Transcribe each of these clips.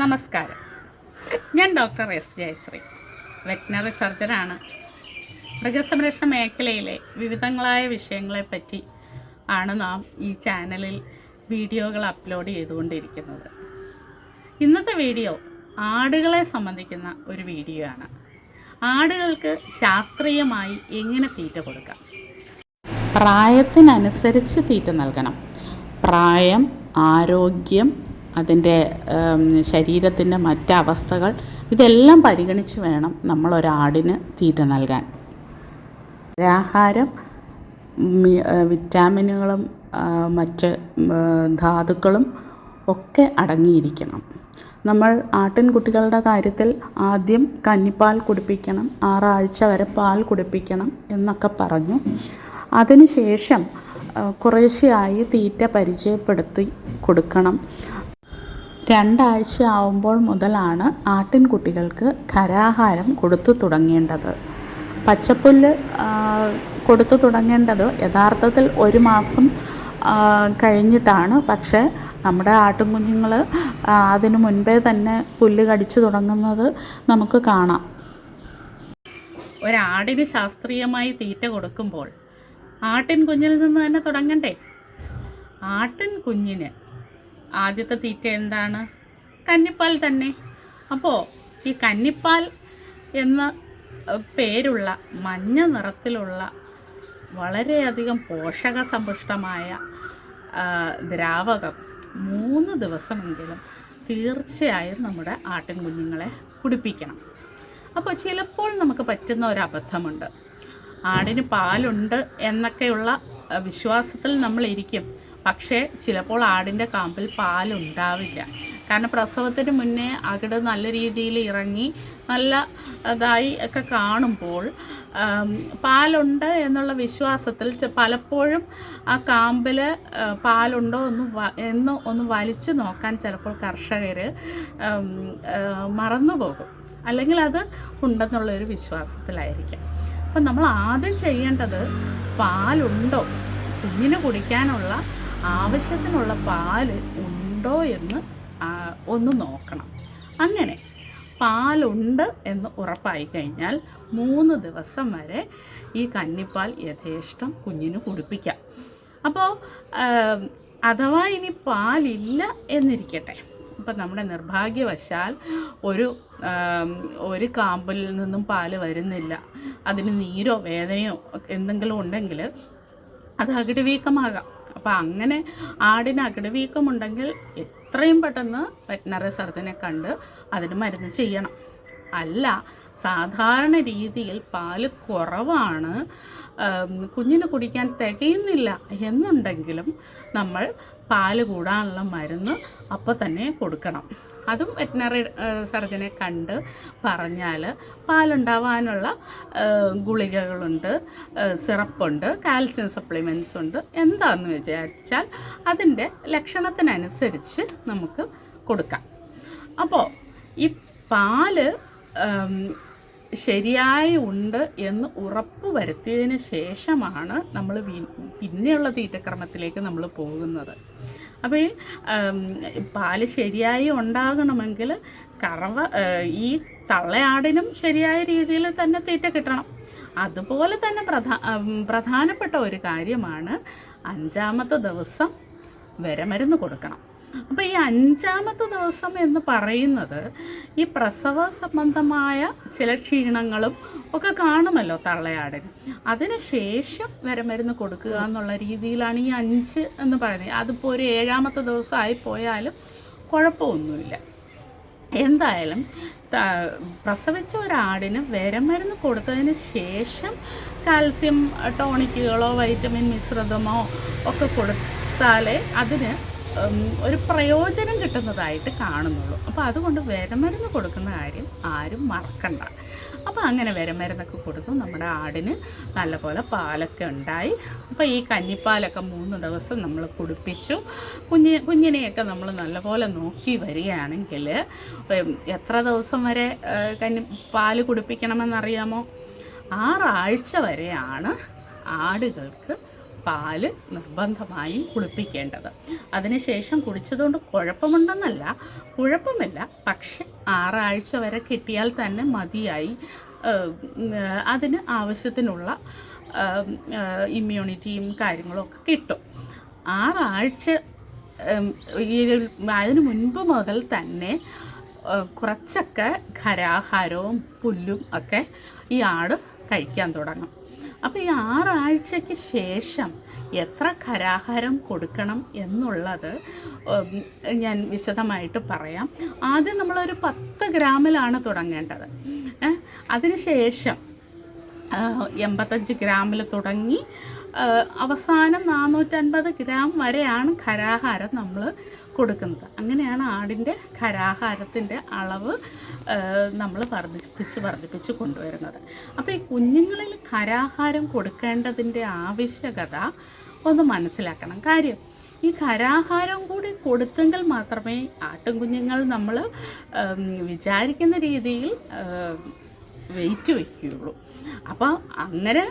നമസ്കാരം. ഞാൻ doctor S Jayasree veterinary സർജനാണ്. മൃഗസംരക്ഷണ മേഖലയിലെ വിവിധങ്ങളായ വിഷയങ്ങളെപ്പറ്റി ആണ് നാം ഈ ചാനലിൽ വീഡിയോകൾ അപ്ലോഡ് ചെയ്തുകൊണ്ടിരിക്കുന്നത്. ഇന്നത്തെ വീഡിയോ ആടുകളെ സംബന്ധിക്കുന്ന ഒരു വീഡിയോ ആണ്. ആടുകൾക്ക് ശാസ്ത്രീയമായി എങ്ങനെ തീറ്റ കൊടുക്കാം? പ്രായത്തിനനുസരിച്ച് തീറ്റ നൽകണം. പ്രായം ആരോഗ്യം അതിന്റെ ശരീരത്തിന്റെ മറ്റവസ്ഥകൾ ഇതെല്ലാം പരിഗണിച്ച് വേണം നമ്മൾ ഒരാടിന് തീറ്റ നൽകാൻ. ആഹാരം വിറ്റാമിനുകളും മറ്റ് ധാതുക്കളും ഒക്കെ അടങ്ങിയിരിക്കണം. നമ്മൾ ആട്ടിൻകുട്ടികളുടെ കാര്യത്തിൽ ആദ്യം കന്നിപ്പാൽ കുടിപ്പിക്കണം ആറാഴ്ച വരെ പാൽ കുടിപ്പിക്കണം എന്നൊക്കെ പറഞ്ഞു. അതിനുശേഷം കുറേശ്ശെയായി തീറ്റ പരിചയപ്പെടുത്തി കൊടുക്കണം. രണ്ടാഴ്ച ആവുമ്പോൾ മുതലാണ് ആട്ടിൻകുട്ടികൾക്ക് ഖരാഹാരം കൊടുത്തു തുടങ്ങേണ്ടത്. പച്ചപ്പുല്ല് കൊടുത്തു തുടങ്ങേണ്ടത് യഥാർത്ഥത്തിൽ ഒരു മാസം കഴിഞ്ഞിട്ടാണ്. പക്ഷേ നമ്മുടെ ആട്ടിൻകുഞ്ഞുങ്ങൾ അതിനു മുൻപേ തന്നെ പുല്ല് കടിച്ചു തുടങ്ങുന്നത് നമുക്ക് കാണാം. ഒരാടിന് ശാസ്ത്രീയമായി തീറ്റ കൊടുക്കുമ്പോൾ ആട്ടിൻ കുഞ്ഞിൽ നിന്ന് തന്നെ തുടങ്ങണ്ടേ? ആട്ടിൻ കുഞ്ഞിന് ആദ്യത്തെ തീറ്റ എന്താണ്? കന്നിപ്പാൽ തന്നെ. അപ്പോൾ ഈ കന്നിപ്പാൽ എന്ന പേരുള്ള മഞ്ഞ നിറത്തിലുള്ള വളരെയധികം പോഷക സമ്പുഷ്ടമായ ദ്രാവകം മൂന്ന് ദിവസമെങ്കിലും തീർച്ചയായും നമ്മുടെ ആട്ടിൻ കുഞ്ഞുങ്ങളെ കുടിപ്പിക്കണം. അപ്പോൾ ചിലപ്പോൾ നമുക്ക് പറ്റുന്ന ഒരു അബദ്ധമുണ്ട് ആടിന് പാലുണ്ട് എന്നൊക്കെയുള്ള വിശ്വാസത്തിൽ നമ്മൾ ഇരിക്കും പക്ഷേ ചിലപ്പോൾ ആടിന്റെ കാമ്പിൽ പാലുണ്ടാവില്ല. കാരണം പ്രസവത്തിന് മുന്നേ അകിട് നല്ല രീതിയിൽ ഇറങ്ങി നല്ല ഇതായി ഒക്കെ കാണുമ്പോൾ പാലുണ്ട് എന്നുള്ള വിശ്വാസത്തിൽ പലപ്പോഴും ആ കാമ്പിൽ പാലുണ്ടോ എന്ന് വ- എന്ന് ഒന്ന് വലിച്ചു നോക്കാൻ ചിലപ്പോൾ കർഷകർ മറന്നു പോകും. അല്ലെങ്കിൽ അത് ഉണ്ടെന്നുള്ളൊരു വിശ്വാസത്തിലായിരിക്കാം. അപ്പം നമ്മൾ ആദ്യം ചെയ്യേണ്ടത് പാലുണ്ടോ കുഞ്ഞിന് കുടിക്കാനുള്ള ആവശ്യത്തിനുള്ള പാൽ ഉണ്ടോ എന്ന് ഒന്ന് നോക്കണം. അങ്ങനെ പാലുണ്ട് എന്ന് ഉറപ്പായി കഴിഞ്ഞാൽ മൂന്ന് ദിവസം വരെ ഈ കന്നിപ്പാൽ യഥേഷ്ടം കുഞ്ഞിന് കുടിപ്പിക്കാം. അപ്പോൾ അഥവാ ഇനി പാലില്ല എന്നിരിക്കട്ടെ. ഇപ്പം നമ്മുടെ നിർഭാഗ്യവശാൽ ഒരു ഒരു കാമ്പിൽ നിന്നും പാൽ വരുന്നില്ല. അതിന് നീരോ വേദനയോ എന്തെങ്കിലും ഉണ്ടെങ്കിൽ അത് അകിട് വീക്കമാകാം. അപ്പോൾ അങ്ങനെ ആടിന് അകിട് വീക്കമുണ്ടെങ്കിൽ എത്രയും പെട്ടെന്ന് വെറ്റിനറി സർജനെ കണ്ട് അതിന് മരുന്ന് ചെയ്യണം. അല്ല സാധാരണ രീതിയിൽ പാൽ കുറവാണ് കുഞ്ഞിന് കുടിക്കാൻ തികയുന്നില്ല എന്നുണ്ടെങ്കിലും നമ്മൾ പാൽ കൂടാനുള്ള മരുന്ന് അപ്പോൾ തന്നെ കൊടുക്കണം. അതും വെറ്റിനറി സർജനെ കണ്ട് പറഞ്ഞാൽ പാലുണ്ടാവാനുള്ള ഗുളികകളുണ്ട് സിറപ്പുണ്ട് കാൽസ്യം സപ്ലിമെന്റ്സ് ഉണ്ട്. എന്താണെന്ന് വിചാരിച്ചാൽ അതിന്റെ ലക്ഷണത്തിനനുസരിച്ച് നമുക്ക് കൊടുക്കാം. അപ്പോൾ ഈ പാൽ ശരിയായി ഉണ്ട് എന്ന് ഉറപ്പ് വരുത്തിയതിന് ശേഷമാണ് നമ്മൾ പിന്നെയുള്ള തീറ്റക്രമത്തിലേക്ക് നമ്മൾ പോകുന്നത്. അപ്പോൾ ഈ പാൽ ശരിയായി ഉണ്ടാകണമെങ്കിൽ കറവ ഈ തള്ളയാടിനും ശരിയായ രീതിയിൽ തന്നെ തീറ്റ കിട്ടണം. അതുപോലെ തന്നെ പ്രധാ പ്രധാനപ്പെട്ട ഒരു കാര്യമാണ് അഞ്ചാമത്തെ ദിവസം വിരമരുന്ന് കൊടുക്കണം. അപ്പോൾ ഈ അഞ്ചാമത്തെ ദിവസം എന്ന് പറയുന്നത് ഈ പ്രസവ സംബന്ധമായ ചില ക്ഷീണങ്ങളും ഒക്കെ കാണുമല്ലോ തള്ളയാടിന്. അതിന് ശേഷം വിരമരുന്ന് കൊടുക്കുക എന്നുള്ള രീതിയിലാണ് ഈ അഞ്ച് എന്ന് പറയുന്നത്. അതിപ്പോൾ ഒരു ഏഴാമത്തെ ദിവസമായി പോയാലും കുഴപ്പമൊന്നുമില്ല. എന്തായാലും പ്രസവിച്ച ഒരാടിന് വിരമരുന്ന് കൊടുത്തതിന് ശേഷം കാൽസ്യം ടോണിക്കുകളോ വൈറ്റമിൻ മിശ്രിതമോ ഒക്കെ കൊടുത്താലേ അതിന് ഒരു പ്രയോജനം കിട്ടുന്നതായിട്ട് കാണുന്നുള്ളൂ. അപ്പോൾ അതുകൊണ്ട് വിരമരുന്ന് കൊടുക്കുന്ന കാര്യം ആരും മറക്കണ്ട. അപ്പോൾ അങ്ങനെ വിരമരുന്നൊക്കെ കൊടുത്തു. നമ്മുടെ ആടിന് നല്ലപോലെ പാലൊക്കെ ഉണ്ടായി. അപ്പോൾ ഈ കഞ്ഞിപ്പാലൊക്കെ മൂന്ന് ദിവസം നമ്മൾ കുടിപ്പിച്ചു. കുഞ്ഞ് കുഞ്ഞിനെയൊക്കെ നമ്മൾ നല്ലപോലെ നോക്കി വരികയാണെങ്കിൽ എത്ര ദിവസം വരെ കഞ്ഞി പാൽ കുടിപ്പിക്കണമെന്നറിയാമോ? ആറാഴ്ച വരെയാണ് ആടുകൾക്ക് പാൽ നിർബന്ധമായും കുളിപ്പിക്കേണ്ടത്. അതിനുശേഷം കുടിച്ചതുകൊണ്ട് കുഴപ്പമുണ്ടെന്നല്ല കുഴപ്പമില്ല. പക്ഷെ ആറാഴ്ച വരെ കിട്ടിയാൽ തന്നെ മതിയായി. അതിന് ആവശ്യത്തിനുള്ള ഇമ്മ്യൂണിറ്റിയും കാര്യങ്ങളും ഒക്കെ കിട്ടും. ആറാഴ്ച അതിന് മുൻപ് മുതൽ തന്നെ കുറച്ചൊക്കെ ഖരാഹാരവും പുല്ലും ഒക്കെ ഈ ആട് കഴിക്കാൻ തുടങ്ങും. അപ്പോൾ ഈ ആറാഴ്ചയ്ക്ക് ശേഷം എത്ര കരാഹാരം കൊടുക്കണം എന്നുള്ളത് ഞാൻ വിശദമായിട്ട് പറയാം. ആദ്യം നമ്മളൊരു പത്ത് ഗ്രാമിലാണ് തുടങ്ങേണ്ടത്. അതിനുശേഷം എൺപത്തഞ്ച് ഗ്രാമിൽ തുടങ്ങി അവസാനം നാനൂറ്റൻപത് ഗ്രാം വരെയാണ് ഖരാഹാരം നമ്മൾ കൊടുക്കുന്നത്. അങ്ങനെയാണ് ആടിന്റെ ഖരാഹാരത്തിന്റെ അളവ് നമ്മൾ വർദ്ധിപ്പിച്ച് വർദ്ധിപ്പിച്ച് കൊണ്ടുവരുന്നത്. അപ്പോൾ ഈ കുഞ്ഞുങ്ങളിൽ ഖരാഹാരം കൊടുക്കേണ്ടതിന്റെ ആവശ്യകത ഒന്ന് മനസ്സിലാക്കണം. കാര്യം ഈ ഖരാഹാരം കൂടി കൊടുത്തെങ്കിൽ മാത്രമേ ആട്ടുംകുഞ്ഞുങ്ങൾ നമ്മൾ വിചാരിക്കുന്ന രീതിയിൽ വെയിറ്റ് വയ്ക്കുകയുള്ളൂ. അപ്പോൾ അങ്ങനെ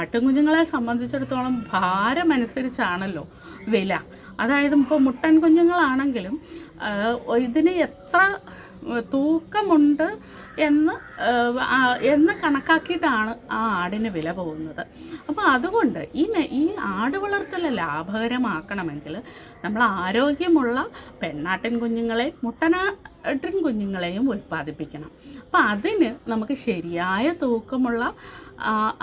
ആട്ടുംകുഞ്ഞുങ്ങളെ സംബന്ധിച്ചിടത്തോളം ഭാരമനുസരിച്ചാണല്ലോ വില. അതായത് ഇപ്പോൾ മുട്ടൻ കുഞ്ഞുങ്ങളാണെങ്കിലും ഇതിന് എത്ര തൂക്കമുണ്ട് എന്ന് എന്ന് കണക്കാക്കിയിട്ടാണ് ആ ആടിന് വില പോകുന്നത്. അപ്പോൾ അതുകൊണ്ട് ഈ ഈ ആട് വളർത്തൽ ലാഭകരമാക്കണമെങ്കിൽ നമ്മൾ ആരോഗ്യമുള്ള പെണ്ണാട്ടിൻ കുഞ്ഞുങ്ങളെ മുട്ടനാട്ടിൻ കുഞ്ഞുങ്ങളെയും ഉൽപ്പാദിപ്പിക്കണം. അപ്പം അതിന് നമുക്ക് ശരിയായ തൂക്കമുള്ള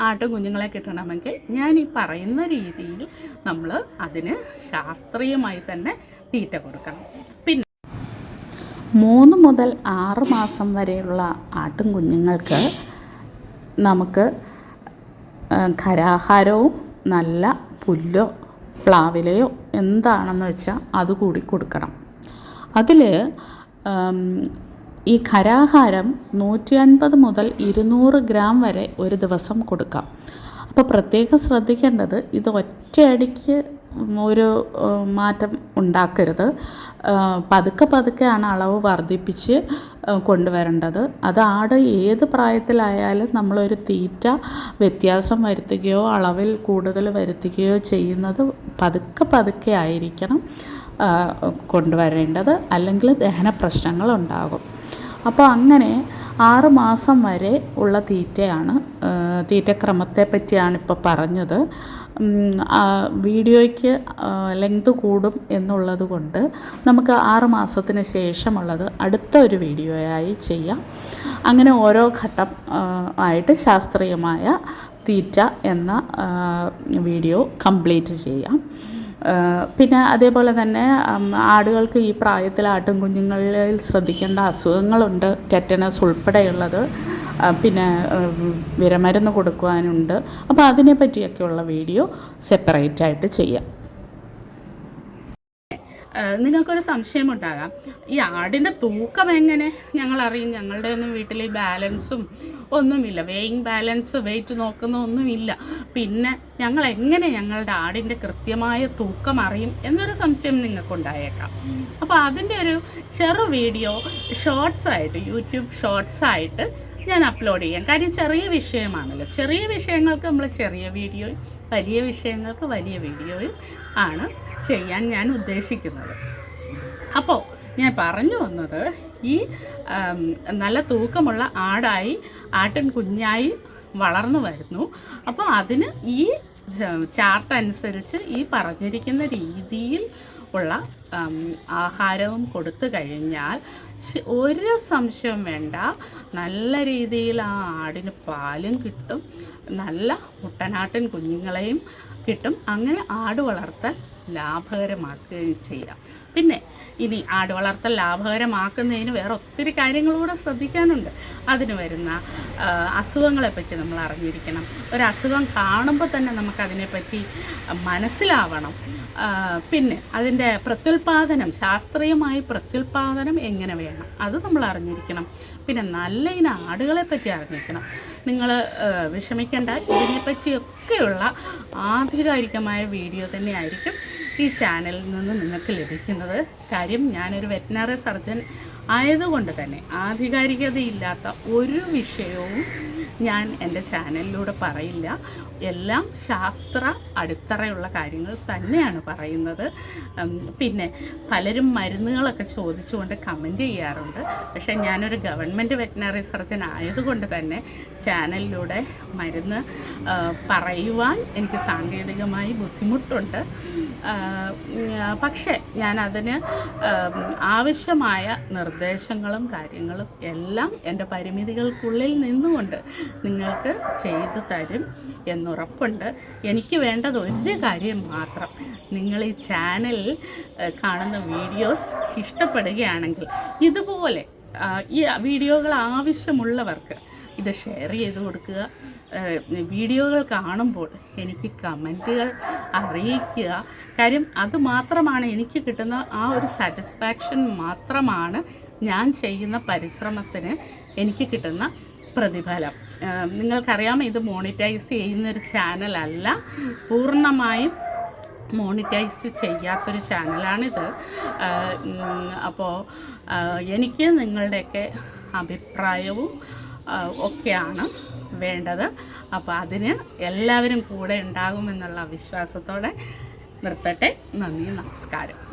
ആട്ടും കുഞ്ഞുങ്ങളെ കിട്ടണമെങ്കിൽ ഞാൻ ഈ പറയുന്ന രീതിയിൽ നമ്മൾ അതിന് ശാസ്ത്രീയമായി തന്നെ തീറ്റ കൊടുക്കണം. പിന്നെ മൂന്ന് മുതൽ ആറ് മാസം വരെയുള്ള ആട്ടും കുഞ്ഞുങ്ങൾക്ക് നമുക്ക് ഖരാഹാരവും നല്ല പുല്ലോ പ്ലാവിലയോ എന്താണെന്ന് വെച്ചാൽ അത് കൂടി കൊടുക്കണം. അതിൽ ഈ ഖരാഹാരം നൂറ്റി അൻപത് മുതൽ ഇരുന്നൂറ് ഗ്രാം വരെ ഒരു ദിവസം കൊടുക്കാം. അപ്പോൾ പ്രത്യേകം ശ്രദ്ധിക്കേണ്ടത് ഇത് ഒറ്റയടിക്ക് ഒരു മാറ്റം ഉണ്ടാക്കരുത്. പതുക്കെ പതുക്കെയാണ് അളവ് വർദ്ധിപ്പിച്ച് കൊണ്ടുവരേണ്ടത്. അത് ആട് ഏത് പ്രായത്തിലായാലും നമ്മളൊരു തീറ്റ വ്യത്യാസം വരുത്തുകയോ അളവിൽ കൂടുതൽ വരുത്തുകയോ ചെയ്യുന്നത് പതുക്കെ പതുക്കെ ആയിരിക്കണം കൊണ്ടുവരേണ്ടത്. അല്ലെങ്കിൽ ദഹന പ്രശ്നങ്ങളുണ്ടാകും അപ്പോൾ അങ്ങനെ ആറ് മാസം വരെ ഉള്ള തീറ്റയാണ് തീറ്റക്രമത്തെ പറ്റിയാണ് ഇപ്പോൾ പറഞ്ഞത്. വീഡിയോയ്ക്ക് ലെങ്ത് കൂടും എന്നുള്ളത് കൊണ്ട് നമുക്ക് ആറ് മാസത്തിന് ശേഷമുള്ളത് അടുത്ത ഒരു വീഡിയോയായി ചെയ്യാം. അങ്ങനെ ഓരോ ഘട്ടം ആയിട്ട് ശാസ്ത്രീയമായ തീറ്റ എന്ന വീഡിയോ കംപ്ലീറ്റ് ചെയ്യാം. പിന്നെ അതേപോലെ തന്നെ ആടുകൾക്ക് ഈ പ്രായത്തിൽ ആട്ടും കുഞ്ഞുങ്ങളിൽ ശ്രദ്ധിക്കേണ്ട അസുഖങ്ങളുണ്ട്. ടെറ്റനസ് ഉൾപ്പെടെയുള്ളത് പിന്നെ വിരമരുന്ന് കൊടുക്കുവാനുണ്ട്. അപ്പോൾ അതിനെ പറ്റിയൊക്കെയുള്ള വീഡിയോ സെപ്പറേറ്റ് ആയിട്ട് ചെയ്യാം. നിങ്ങൾക്കൊരു സംശയമുണ്ടാകാം. ഈ ആടിന്റെ തൂക്കം എങ്ങനെ? ഞങ്ങൾ അറിയും ഞങ്ങളുടെ ഒന്നും വീട്ടിൽ ബാലൻസും ഒന്നുമില്ല. വെയിങ് ബാലൻസ് വെയിറ്റ് നോക്കുന്ന ഒന്നുമില്ല. പിന്നെ ഞങ്ങൾ എങ്ങനെ ഞങ്ങളുടെ ആടിന്റെ കൃത്യമായ തൂക്കം അറിയും എന്നൊരു സംശയം നിങ്ങൾക്കുണ്ടായേക്കാം. അപ്പോൾ അതിന്റെ ഒരു ചെറു വീഡിയോ ഷോർട്സ് ആയിട്ട് യൂട്യൂബ് ഷോർട്സ് ആയിട്ട് ഞാൻ അപ്ലോഡ് ചെയ്യാം. കാര്യം ചെറിയ വിഷയമാണല്ലോ. ചെറിയ വിഷയങ്ങൾക്ക് നമ്മൾ ചെറിയ വീഡിയോയും വലിയ വിഷയങ്ങൾക്ക് വലിയ വീഡിയോയും ആണ് ചെയ്യാൻ ഞാൻ ഉദ്ദേശിക്കുന്നത്. അപ്പോൾ ഞാൻ പറഞ്ഞു വന്നത് ഈ നല്ല തൂക്കമുള്ള ആടായി ആട്ടിൻ കുഞ്ഞായി വളർന്നു വരുന്നു. അപ്പോൾ അതിന് ഈ ചാർട്ട് അനുസരിച്ച് ഈ പറഞ്ഞിരിക്കുന്ന രീതിയിൽ ഉള്ള ആഹാരവും കൊടുത്തു കഴിഞ്ഞാൽ ഒരു സംശയം വേണ്ട. നല്ല രീതിയിൽ ആ ആടിന് പാലും കിട്ടും. നല്ല മുട്ടനാട്ടിൻ കുഞ്ഞുങ്ങളെയും കിട്ടും. അങ്ങനെ ആട് വളർത്തൽ ലാഭകരമാക്കുകയും ചെയ്യാം. പിന്നെ ഇനി ആട് വളർത്തൽ ലാഭകരമാക്കുന്നതിന് വേറെ ഒത്തിരി കാര്യങ്ങളൂടെ ശ്രദ്ധിക്കാനുണ്ട്. അതിന് വരുന്ന അസുഖങ്ങളെപ്പറ്റി നമ്മൾ അറിഞ്ഞിരിക്കണം. ഒരസുഖം കാണുമ്പോൾ തന്നെ നമുക്കതിനെപ്പറ്റി മനസ്സിലാവണം. പിന്നെ അതിന്റെ പ്രത്യുൽപാദനം ശാസ്ത്രീയമായി പ്രത്യുൽപാദനം എങ്ങനെ വേണം? അത് നമ്മൾ അറിഞ്ഞിരിക്കണം. പിന്നെ നല്ല ഇനം ആടുകളെ പറ്റി അറിഞ്ഞിരിക്കണം. നിങ്ങൾ വിഷമിക്കേണ്ട. ഇതിനെപ്പറ്റിയൊക്കെയുള്ള ആധികാരികമായ വീഡിയോ തന്നെയായിരിക്കും ഈ ചാനലിൽ നിന്ന് നിങ്ങൾക്ക് ലഭിക്കുന്നത്. കാര്യം ഞാനൊരു വെറ്റിനറി സർജൻ ആയതുകൊണ്ട് തന്നെ ആധികാരികതയില്ലാത്ത ഒരു വിഷയവും ഞാൻ എന്റെ ചാനലിലൂടെ പറയില്ല. എല്ലാം ശാസ്ത്ര അടിത്തറയുള്ള കാര്യങ്ങൾ തന്നെയാണ് പറയുന്നത്. പിന്നെ പലരും മരുന്നുകളൊക്കെ ചോദിച്ചുകൊണ്ട് കമന്റ് ചെയ്യാറുണ്ട്. പക്ഷേ ഞാനൊരു ഗവൺമെന്റ് വെറ്റിനറി സർജൻ ആയതുകൊണ്ട് തന്നെ ചാനലിലൂടെ മരുന്ന് പറയുവാൻ എനിക്ക് സാങ്കേതികമായി ബുദ്ധിമുട്ടുണ്ട്. പക്ഷേ ഞാൻ ആവശ്യമായ നിർദ്ദേശങ്ങളും കാര്യങ്ങളും എല്ലാം എന്റെ പരിമിതികൾക്കുള്ളിൽ നിന്നുകൊണ്ട് നിങ്ങൾക്ക് ചെയ്തു തരും എന്നുറപ്പുണ്ട്. എനിക്ക് വേണ്ടത് ഒരു കാര്യം മാത്രം. നിങ്ങൾ ഈ ചാനലിൽ കാണുന്ന വീഡിയോസ് ഇഷ്ടപ്പെടുകയാണെങ്കിൽ ഇതുപോലെ ഈ വീഡിയോകൾ ആവശ്യമുള്ളവർക്ക് ഇത് ഷെയർ ചെയ്ത് കൊടുക്കുക. വീഡിയോകൾ കാണുമ്പോൾ എനിക്ക് കമന്റുകൾ അറിയിക്കുക. കാര്യം അതുമാത്രമാണ് എനിക്ക് കിട്ടുന്ന ആ ഒരു സാറ്റിസ്ഫാക്ഷൻ മാത്രമാണ് ഞാൻ ചെയ്യുന്ന പരിശ്രമത്തിന് എനിക്ക് കിട്ടുന്ന പ്രതിഫലം. നിങ്ങൾക്കറിയാം ഇത് മോണിറ്റൈസ് ചെയ്യുന്നൊരു ചാനലല്ല പൂർണമായും മോണിറ്റൈസ് ചെയ്യാത്തൊരു ചാനലാണിത് അപ്പോൾ എനിക്ക് നിങ്ങളുടെയൊക്കെ അഭിപ്രായവും ഒക്കെയാണ്. വേണ്ടത്. അപ്പോൾ അതിന് എല്ലാവരും കൂടെ ഉണ്ടാകുമെന്നുള്ള വിശ്വാസത്തോടെ നിർത്തട്ടെ. നന്ദി നമസ്കാരം.